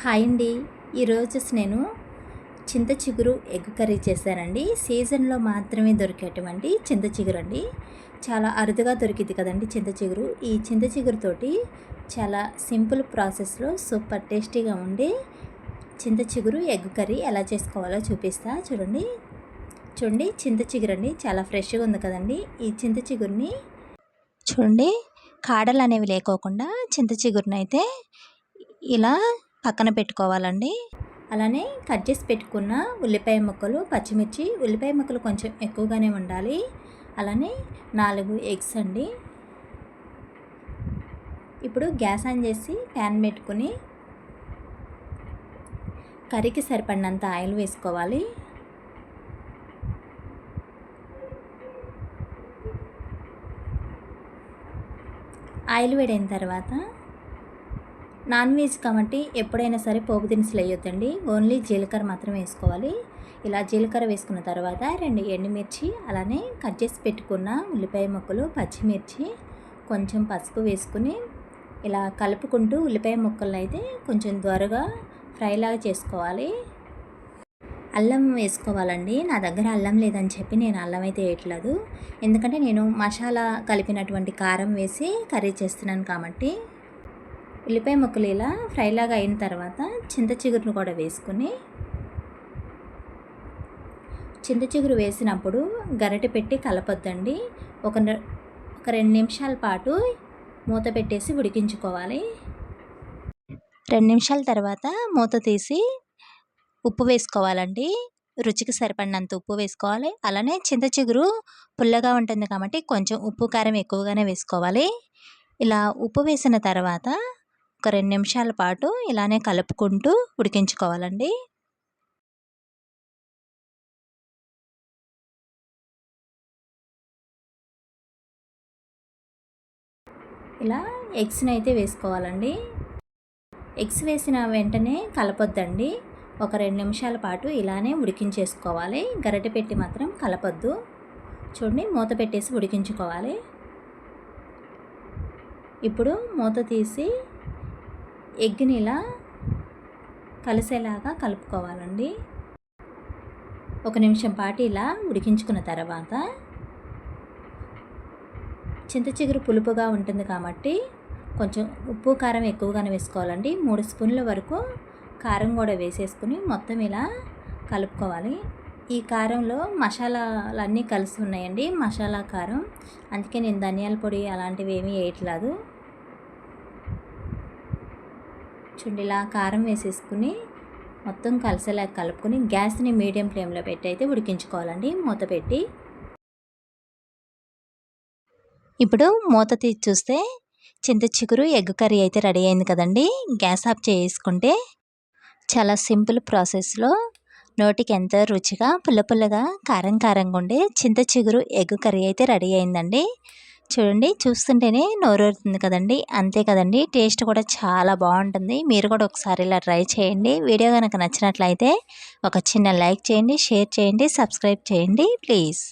Hi అండి. ఈరోజు నేను చింత చిగురు ఎగ్ కర్రీ చేశానండి. సీజన్లో మాత్రమే దొరికేటువంటి చింత చిగురు అండి. చాలా అరుదుగా దొరికింది కదండి చింత చిగురు. ఈ చింత చిగురుతోటి చాలా సింపుల్ ప్రాసెస్లో సూపర్ టేస్టీగా ఉండే చింత చిగురు ఎగ్ కర్రీ ఎలా చేసుకోవాలో చూపిస్తా. చూడండి. చూడండి చింత చిగురు అండి. చాలా ఫ్రెష్గా ఉంది కదండి. ఈ చింత చిగురిని చూడండి. కాడలు అనేవి లేకోకుండా చింత చిగురునైతే ఇలా పక్కన పెట్టుకోవాలండి. అలానే కట్ చేసి పెట్టుకున్న ఉల్లిపాయ ముక్కలు పచ్చిమిర్చి ఉల్లిపాయ ముక్కలు కొంచెం ఎక్కువగానే ఉండాలి. అలానే నాలుగు ఎగ్స్ అండి. ఇప్పుడు గ్యాస్ ఆన్ చేసి ప్యాన్ పెట్టుకుని కర్రీకి సరిపడినంత ఆయిల్ వేసుకోవాలి. ఆయిల్ వేడైన తర్వాత నాన్ వెజ్ కాబట్టి ఎప్పుడైనా సరే పోపు దినుసులు వేయొద్దండి. ఓన్లీ జీలకర్ర మాత్రం వేసుకోవాలి. ఇలా జీలకర్ర వేసుకున్న తర్వాత రెండు ఎండుమిర్చి అలానే కట్ చేసి పెట్టుకున్న ఉల్లిపాయ ముక్కలు పచ్చిమిర్చి కొంచెం పసుపు వేసుకుని ఇలా కలుపుకుంటూ ఉల్లిపాయ ముక్కలను అయితే కొంచెం త్వరగా ఫ్రైలాగా చేసుకోవాలి. అల్లం వేసుకోవాలండి. నా దగ్గర అల్లం లేదని చెప్పి నేను అల్లం అయితే వేయట్లేదు. ఎందుకంటే నేను మసాలా కలిపినటువంటి కారం వేసి కర్రీ చేస్తున్నాను కాబట్టి ఉల్లిపాయ ముక్కలు ఇలా ఫ్రైలాగా అయిన తర్వాత చింత చిగురును కూడా వేసుకుని చింత చిగురు వేసినప్పుడు గరిటె పెట్టి కలపొద్దండి. ఒక ఒక రెండు నిమిషాల పాటు మూత పెట్టేసి ఉడికించుకోవాలి. రెండు నిమిషాల తర్వాత మూత తీసి ఉప్పు వేసుకోవాలండి. రుచికి సరిపడినంత ఉప్పు వేసుకోవాలి. అలానే చింత చిగురు పుల్లగా ఉంటుంది కాబట్టి కొంచెం ఉప్పు కారం ఎక్కువగానే వేసుకోవాలి. ఇలా ఉప్పు వేసిన తర్వాత ఒక రెండు నిమిషాల పాటు ఇలానే కలుపుకుంటూ ఉడికించుకోవాలండి. ఇలా ఎగ్స్ని అయితే వేసుకోవాలండి. ఎగ్స్ వేసిన వెంటనే కలపొద్దండి. ఒక రెండు నిమిషాల పాటు ఇలానే ఉడికించేసుకోవాలి. గరిటె పెట్టి మాత్రం కలపొద్దు. చూడండి మూత పెట్టేసి ఉడికించుకోవాలి. ఇప్పుడు మూత తీసి ఎగ్ని ఇలా కలిసేలాగా కలుపుకోవాలండి. ఒక నిమిషం పాటు ఇలా ఉడికించుకున్న తర్వాత చింత చిగురు పులుపుగా ఉంటుంది కాబట్టి కొంచెం ఉప్పు కారం ఎక్కువగానే వేసుకోవాలండి. మూడు స్పూన్ల వరకు కారం కూడా వేసేసుకుని మొత్తం ఇలా కలుపుకోవాలి. ఈ కారంలో మసాలాలన్నీ కలిసి ఉన్నాయండి. మసాలా కారం అందుకే నేను ధనియాల పొడి అలాంటివి ఏమీ వేయట్లేదు. చూడండి ఇలా కారం వేసేసుకుని మొత్తం కలిసేలా కలుపుకొని గ్యాస్ని మీడియం ఫ్లేమ్లో పెట్టి అయితే ఉడికించుకోవాలండి. మూత పెట్టి ఇప్పుడు మూత తీసి చూస్తే చింత చిగురు ఎగ్ కర్రీ అయితే రెడీ అయింది కదండి. గ్యాస్ ఆఫ్ చేసుకుంటే చాలా సింపుల్ ప్రాసెస్లో నోటికి ఎంతో రుచిగా పుల్ల పుల్లగా కారం కారంగా ఉండే చింత చిగురు ఎగ్ కర్రీ అయితే రెడీ అయిందండి. చూడండి చూస్తుంటేనే నోరూరుతుంది కదండి. అంతే కదండి టేస్ట్ కూడా చాలా బాగుంటుంది. మీరు కూడా ఒకసారి ఇలా ట్రై చేయండి. వీడియో కనుక నచ్చినట్లయితే ఒక చిన్న లైక్ చేయండి షేర్ చేయండి సబ్స్క్రైబ్ చేయండి ప్లీజ్.